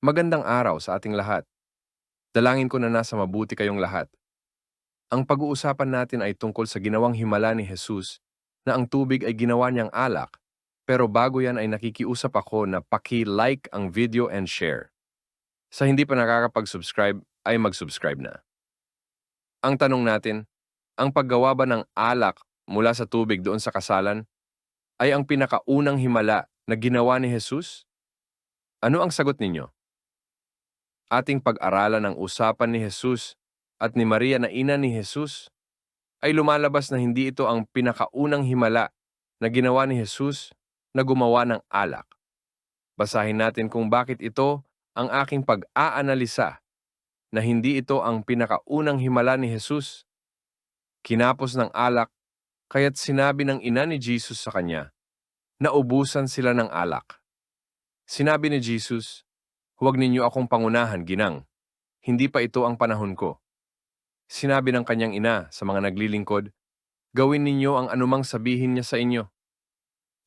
Magandang araw sa ating lahat. Dalangin ko na nasa mabuti kayong lahat. Ang pag-uusapan natin ay tungkol sa ginawang himala ni Jesus na ang tubig ay ginawa niyang alak, pero bago yan ay nakikiusap ako na paki-like ang video and share. Sa hindi pa nakakapag-subscribe ay mag-subscribe na. Ang tanong natin, ang paggawa ba ng alak mula sa tubig doon sa kasalan ay ang pinakaunang himala na ginawa ni Jesus? Ano ang sagot ninyo? Ating pag-aralan ang usapan ni Jesus at ni Maria na ina ni Jesus ay lumalabas na hindi ito ang pinakaunang himala na ginawa ni Jesus na gumawa ng alak. Basahin natin kung bakit ito ang aking pag-aanalisa na hindi ito ang pinakaunang himala ni Jesus. Kinapos ng alak, kaya't sinabi ng ina ni Jesus sa kanya, na ubusan sila ng alak. Sinabi ni Jesus, Huwag ninyo akong pangunahan, ginang. Hindi pa ito ang panahon ko. Sinabi ng kanyang ina sa mga naglilingkod, Gawin ninyo ang anumang sabihin niya sa inyo.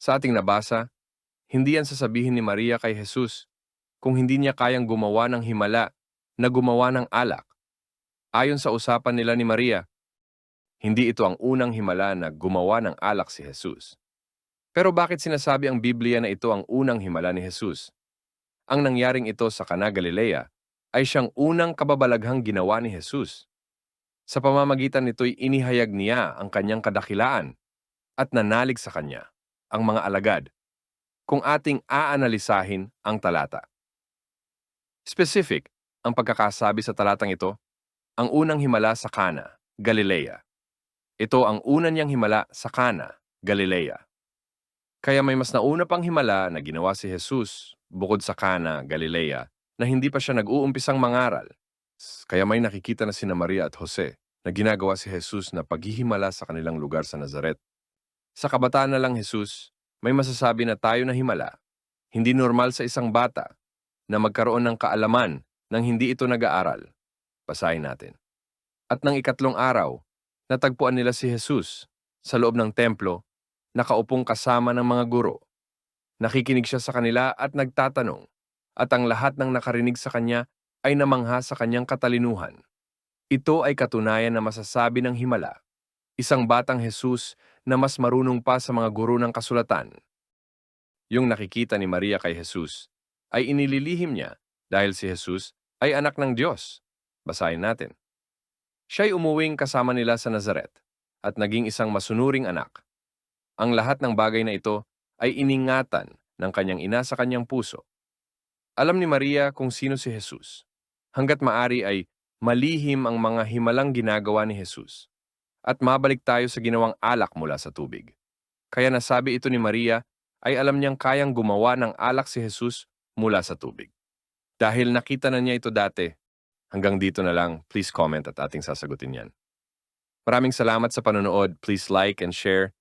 Sa ating nabasa, hindi yan sasabihin ni Maria kay Jesus kung hindi niya kayang gumawa ng himala na gumawa ng alak. Ayon sa usapan nila ni Maria, hindi ito ang unang himala na gumawa ng alak si Jesus. Pero bakit sinasabi ang Biblia na ito ang unang himala ni Jesus? Ang nangyaring ito sa Cana Galilea ay siyang unang kababalaghang ginawa ni Jesus. Sa pamamagitan nito'y inihayag niya ang kanyang kadakilaan at nanalig sa kanya ang mga alagad kung ating aanalisahin ang talata. Specific ang pagkakasabi sa talatang ito, ang unang himala sa Cana, Galilea. Ito ang unang niyang himala sa Cana, Galilea. Kaya may mas nauna pang himala na ginawa si Jesus bukod sa Cana, Galilea, na hindi pa siya nag-uumpisang mangaral. Kaya may nakikita na sina Maria at Jose na ginagawa si Jesus na paghihimala sa kanilang lugar sa Nazaret. Sa kabataan na lang Jesus, may masasabi na tayo na himala. Hindi normal sa isang bata na magkaroon ng kaalaman nang hindi ito nag-aaral. Basahin natin. At ng ikatlong araw, natagpuan nila si Jesus sa loob ng templo, nakaupong kasama ng mga guro. Nakikinig siya sa kanila at nagtatanong, at ang lahat ng nakarinig sa kanya ay namangha sa kanyang katalinuhan. Ito ay katunayan na masasabi ng himala, isang batang Jesus na mas marunong pa sa mga guro ng kasulatan. Yung nakikita ni Maria kay Jesus ay inililihim niya dahil si Jesus ay anak ng Diyos. Basahin natin. Siya'y umuwing kasama nila sa Nazaret at naging isang masunuring anak. Ang lahat ng bagay na ito ay iningatan ng kanyang ina sa kanyang puso. Alam ni Maria kung sino si Jesus. Hanggat maari ay malihim ang mga himalang ginagawa ni Jesus. At mabalik tayo sa ginawang alak mula sa tubig. Kaya nasabi ito ni Maria ay alam niyang kayang gumawa ng alak si Jesus mula sa tubig. Dahil nakita na niya ito dati, hanggang dito na lang, please comment at ating sasagutin yan. Maraming salamat sa panonood. Please like and share.